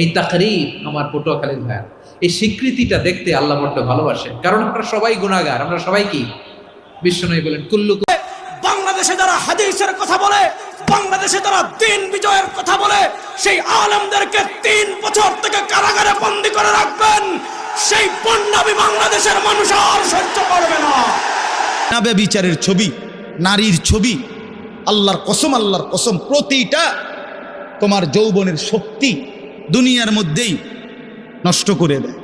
এই তাকরির আমার পটুয়াখালীর ভাইয়া এই স্বীকৃতিটা দেখতে আল্লাহ বড্ড ভালোবাসে। কারণ আমরা সবাই গুণাগার আমরা সবাই কি? বিশ্বনবী বলেন কুল্লু বাংলাদেশে যারা হাদিসের কথা বলে বাংলাদেশে যারা দিন বিজয়ের কথা বলে সেই আলমদেরকে তিন বছর থেকে কারাগারে বন্দি করে রাখবেন। সেই পণ্যাবি বাংলাদেশের মানুষ আর সহ্য করবে না। নাবে বিচারের ছবি নারীর ছবি আল্লাহর কসম আল্লাহর কসম প্রতিটা তোমার যৌবনের শক্তি দুনিয়ার মধ্যেই নষ্ট করে দেয়।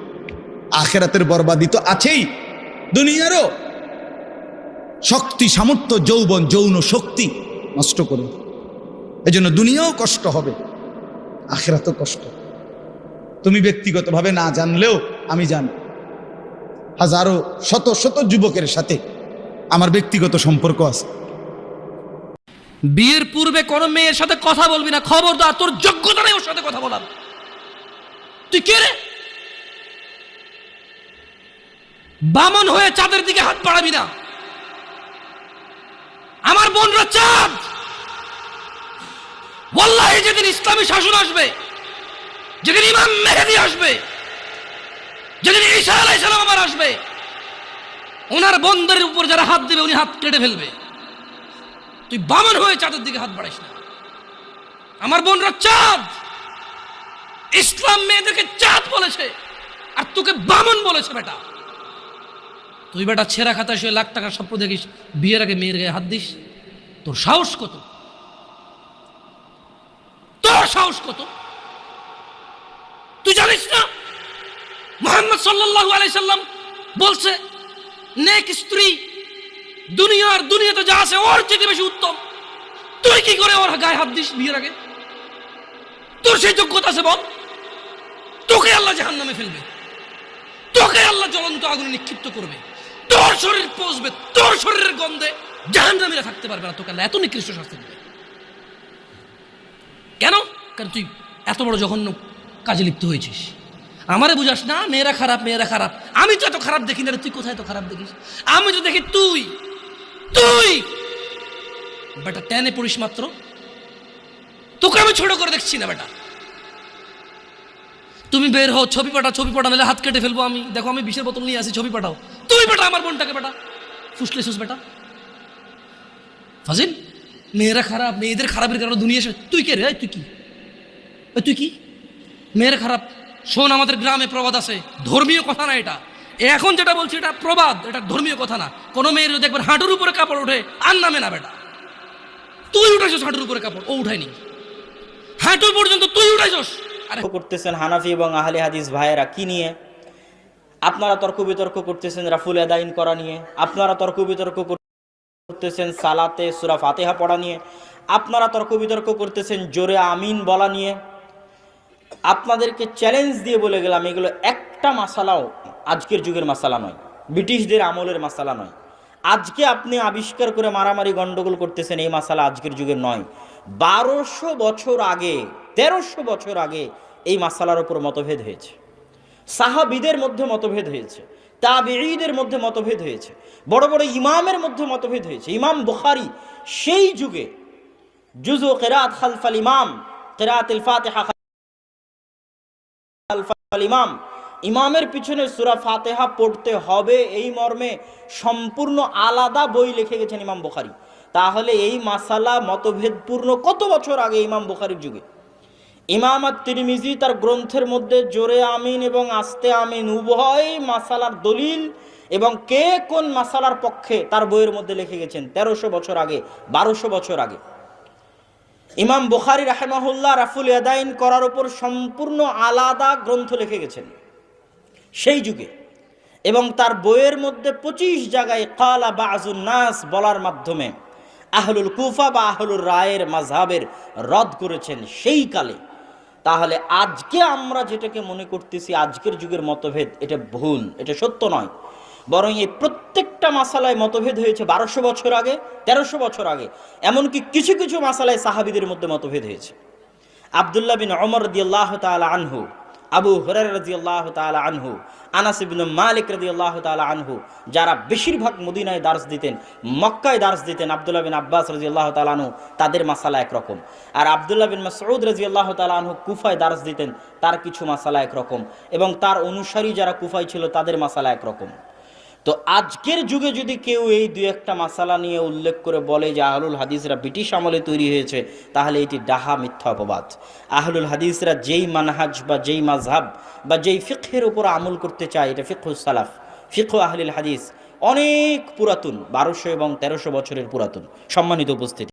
আখেরাতের বরবাদি তো আছেই। দুনিয়ারও শক্তি, সামর্থ্য, যৌবন, যৌন শক্তি নষ্ট করে দেয়। এজন্য দুনিয়াও কষ্ট হবে, আখেরাতও কষ্ট। তুমি ব্যক্তিগতভাবে না জানলেও আমি জানি, হাজারো, শত শত যুবকের সাথে আমার ব্যক্তিগত সম্পর্ক আছে। বিয়ের পূর্বে কোনো মেয়ের সাথে কথা বলবি না, খবরদার, তোর যোগ্যতা নেই ওর সাথে কথা বলার। তুই কে রে? বামন হয়ে চাঁদের দিকে হাত বাড়াবি না। আমার বোনরা চাঁদ। ওয়াল্লাহি, যেদিন ইসলামী শাসন আসবে, যেদিন ইমাম মেহেদি আসবে, যেদিন আলাইহিস সালাম আবার আসবে, ওনার বন্ধের উপর যারা হাত দেবে, উনি হাত কেটে ফেলবে। তুই বামন হয়ে চাঁদের দিকে হাত বাড়াইস না। আমার বোনরা চাঁদ। ইসলাম মেয়েদেরকে চাঁদ বলেছে, আর তোকে বামন বলেছে বেটা। তুই বেটা ছেঁড়া খাতা শুয়ে লাখ টাকার স্বপ্ন দেখিস, বিয়ের আগে মেয়ের গায়ে হাত দিস, তোর সাহস কত? তোর সাহস কত? তুই জানিস না? মোহাম্মদ সাল্লাল্লাহু আলাইহি সাল্লাম বলছে, নেক স্ত্রী, দুনিয়ার দুনিয়াতে যা আছে ওর থেকে বেশি উত্তম। তুই কি করে ওর গায়ে হাত দিস বিয়ের আগে? তোর সেই যোগ্যতা আছে বল। তোকে আল্লাহ জাহান নামে ফেলবে। তোকে আল্লাহ জ্বলন্ত আগুনে নিক্ষিপ্ত করবে। তোর শরীর পৌঁছবে তোর শরীরের গন্ধে জাহান নামীরা থাকতে পারবে না তোকে আল্লাহ। এত নিকৃষ্ট শাস্তি দেবে। কেন? কারণ তুই এত বড় জঘন্য কাজে লিপ্ত হয়েছিস। আমারে বুঝাস না, মেয়েরা খারাপ মেয়েরা খারাপ। আমি তো এত খারাপ দেখি না তুই কোথায় তো খারাপ দেখিস? আমি তো দেখি তুই তুই! বেটা, টেনে পড়িস মাত্র। তোকে আমি ছোট করে দেখছি না, বেটা। তুমি বের হও, ছবি পাঠাও ছবি পাঠাও, নাহলে হাত কেটে ফেলব আমি। দেখো, আমি বিষের বোতল নিয়ে আসি, ছবি পাঠাও। তুই বেটা আমার বোনটাকে বেটা। ফুসলেছিস বেটা। ফাজিল, মেয়েরা খারাপ, মেয়েদের খারাপের কারণে দুনিয়া তুই কে রে? তুই কি? তুই কি? মেয়েরা খারাপ। শোন, আমাদের গ্রামে প্রবাদ আছে। ধর্মীয় কথা না এটা। এখন যেটা বলছি, এটা প্রবাদ, এটা ধর্মীয় কথা না। কোনো মেয়ের যদি একবার হাঁটুর উপরে কাপড় ওঠে, আর নামে না বেটা। তুই উঠাইছিস হাঁটুর উপরে কাপড়, ও উঠায়নি। হাঁটু পর্যন্ত তুই উঠাইছস। আরে করতেছেন হানাফি এবং আহলে হাদিস ভাইয়েরা কি নিয়ে? আপনারা তর্ক বিতর্ক করতেছেন রাফুল আদাইন করা নিয়ে, আপনারা তর্ক বিতর্ক করতেছেন সালাতে সুরা ফাতেহা পড়া নিয়ে, আপনারা তর্ক বিতর্ক করতেছেন জোরে আমিন বলা নিয়ে। আপনাদেরকে চ্যালেঞ্জ দিয়ে বলে গেলাম, এগুলো একটা মাসালাও আজকের যুগের মাসালা নয়, ব্রিটিশদের আমলের মাসালা নয়। আজকে আপনি আবিষ্কার করে মারামারি গন্ডগোল করতেছেন, এই মাসালা আজকের যুগের নয়। বারোশো বছর আগে তেরোশো বছর আগে এই মাসালার ওপর মতভেদ হয়েছে। সাহাবিদের মধ্যে মতভেদ হয়েছে, তাবিঈদের মধ্যে মতভেদ হয়েছে, বড় বড় ইমামের মধ্যে মতভেদ হয়েছে। ইমাম বুখারি সেই যুগে জুজু কেরাত খালফাল ইমাম কেরাত ফাতেহা ইমাম, ইমামের পিছনে সুরা ফাতেহা পড়তে হবে এই মর্মে সম্পূর্ণ আলাদা বই লিখে গেছেন ইমাম বুখারি। তাহলে এই মাসালা মতভেদপূর্ণ কত বছর আগে ইমাম বুখারির যুগে? ইমাম তিরমিজি তার গ্রন্থের মধ্যে জোরে আমিন এবং আস্তে আমিন উভয় মাসালার দলিল এবং কে কোন মাসালার পক্ষে তার বইয়ের মধ্যে লিখে গেছেন তেরোশো বছর আগে, বারোশো বছর আগে। ইমাম বুখারি রাহেমাহুল্লাহ রাফুল ইয়াদাইন করার উপর সম্পূর্ণ আলাদা গ্রন্থ লিখে গেছেন। সেই যুগে এবং তার বইয়ের মধ্যে পঁচিশ জায়গায় কালা বা নাস বলার মাধ্যমে আহলুল কুফা বা আহলুল রায়ের মাঝহাবের রদ করেছেন সেই কালে। তাহলে আজকে আমরা যেটাকে মনে করতেছি, আজকের যুগের মতভেদ, এটা ভুল, এটা সত্য নয়। বরং এই প্রত্যেকটা মাসালায় মতভেদ হয়েছে বারোশো বছর আগে, তেরোশো বছর আগে। এমনকি কিছু কিছু মাসালায় সাহাবিদের মধ্যে মতভেদ হয়েছে। আবদুল্লাহ বিন অমর দিয়াল্লাহ তালা আনহু আবু হরার রাজিয়াল্লাহ তালা আনহু, আনাস মালিক রাজি আল্লাহ তালা আনহু, যারা বেশিরভাগ মদিনায় দার্স দিতেন, মক্কায় দার্স দিতেন আবদুল্লাহ বিন আব্বাস রাজি আল্লাহ তালা আনহু, তাদের মাসালা একরকম। আর আবদুল্লাহ বিন মাসউদ রজিয়াল্লাহ তালা আনহু কুফায় দার্স দিতেন, তার কিছু মাসালা একরকম। এবং তার অনুসারী যারা কুফায় ছিল, তাদের মাসালা একরকম। তো আজকের যুগে যদি কেউ এই দু একটা মাসালা নিয়ে উল্লেখ করে বলে যে আহলুল হাদিসরা ব্রিটিশ আমলে তৈরি হয়েছে, তাহলে এটি ডাহা মিথ্যা অপবাদ। আহলুল হাদিসরা যেই মানহাজ বা যেই মাঝহাব বা যেই ফিকহের উপর আমল করতে চায়, এটা ফিকহুল সালাফ, ফিকহ আহলিল হাদিস, অনেক পুরাতন, বারোশো এবং তেরোশো বছরের পুরাতন, সম্মানিত উপস্থিতি।